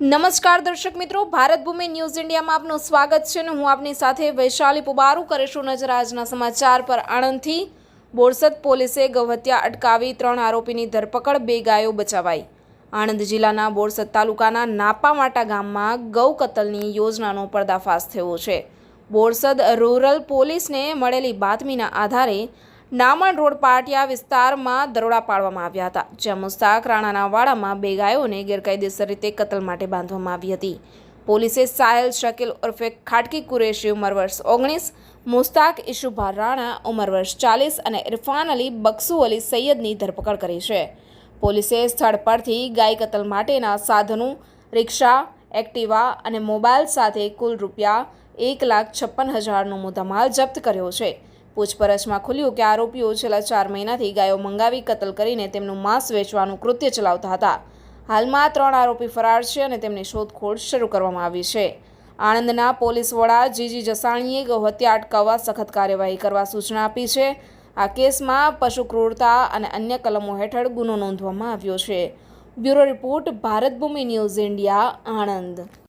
નમસ્કાર દર્શક મિત્રો, ભારત ભૂમિ ન્યૂઝ ઇન્ડિયામાં આપનું સ્વાગત છે અને હું આપની સાથે વૈશાલી પુબારુ કરીશું નજર આજના સમાચાર પર. આણંદથી બોરસદ પોલીસે ગૌહત્યા અટકાવી ત્રણ આરોપીની ધરપકડ, બે ગાયો બચાવાઈ. આણંદ જિલ્લાના બોરસદ તાલુકાના નાપામાટા ગામમાં ગૌ કતલની યોજનાનો પર્દાફાશ થયો છે. બોરસદ રૂરલ પોલીસને મળેલી બાતમીના આધારે નામણ રોડ પાટિયા વિસ્તારમાં દરોડા પાડવામાં આવ્યા હતા જ્યાં મુસ્તાક રાણાના વાડામાં બે ગાયોને ગેરકાયદેસર રીતે કતલ માટે બાંધવામાં આવી હતી. પોલીસે સાહેલ શકીલ ઉર્ફે ખાટકી કુરેશી ઉંમર વર્ષ ઓગણીસ, મુસ્તાક ઇશુભા રાણા ઉંમર વર્ષ ચાલીસ અને ઇરફાન અલી બક્સુ અલી સૈયદની ધરપકડ કરી છે. પોલીસે સ્થળ પરથી ગાય કતલ માટેના સાધનો, રિક્ષા, એક્ટિવા અને મોબાઈલ સાથે કુલ રૂપિયા એક લાખ છપ્પન હજારનો મુદ્દામાલ જપ્ત કર્યો છે. પૂછપરછમાં ખુલ્યું કે આરોપીઓ છેલ્લા ચાર મહિનાથી ગાયો મંગાવી, કતલ કરીને તેમનું માંસ વેચવાનું કૃત્ય ચલાવતા હતા. હાલમાં ત્રણ આરોપી ફરાર છે અને તેમની શોધખોળ શરૂ કરવામાં આવી છે. આણંદના પોલીસ વડા જીજી જસાણીએ ગૌહત્યા અટકાવવા સખત કાર્યવાહી કરવા સૂચના આપી છે. આ કેસમાં પશુ ક્રૂરતા અને અન્ય કલમો હેઠળ ગુનો નોંધવામાં આવ્યો છે. Bureau report, Bharat Bhoomi news, India, Anand.